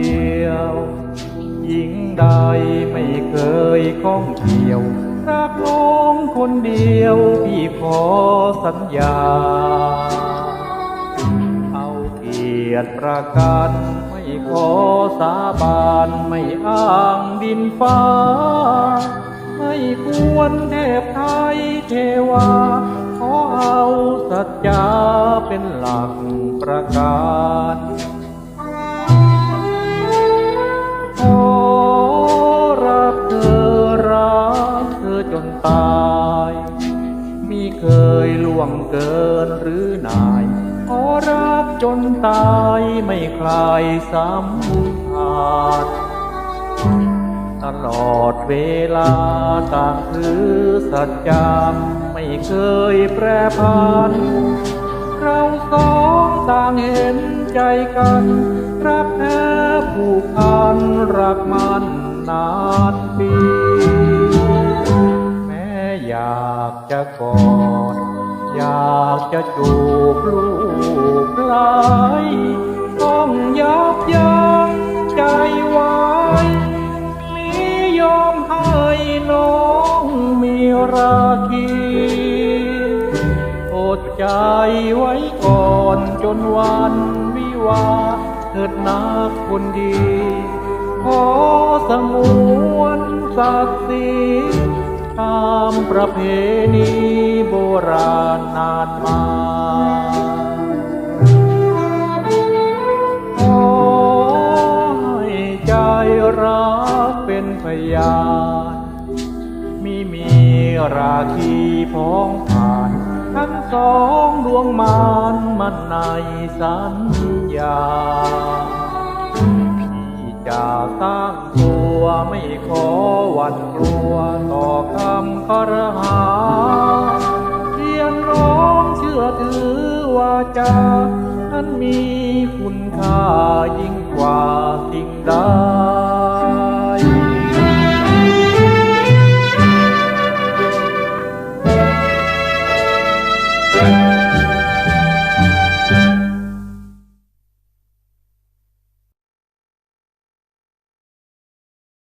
ียว หญิงใดไม่เคยข้องเกี่ยว รักน้งคนเดียว พี่ขอสัญญา เอาเกียรติประกันไม่ขอสาบานไม่อ้างดินฟ้า ไม่ควรเทพไทยเทวาขอเอาสัจจาเป็นหลักประกัน มีเคยล่วงเกินหรือนายขอรักจนตายไม่คลายสัมพันธ์ตลอดเวลาต่างคือสัจจำไม่เคยแปรผัน เราสองต่างเห็นใจกันรัก จะกอด อยากจะจูบลูกไหลต้องยับยั้งใจไว้มียอมให้น้องมีราคีอดใจไว้ก่อนจนวันวิวาเถิดนาคนดี ขอสงวนศักดิ์ศรี ตามประเพณีโบราณนานมาขอให้ใจรักเป็นพยานมิมีราคีพ้องผ่าน ทั้งสองดวงมานมันในสัญญาพี่จะสร้างตัวไม่ขอหวันกลัวต่อาจา นั้นมีคุณค่ายิ่งกว่าสิ่งใด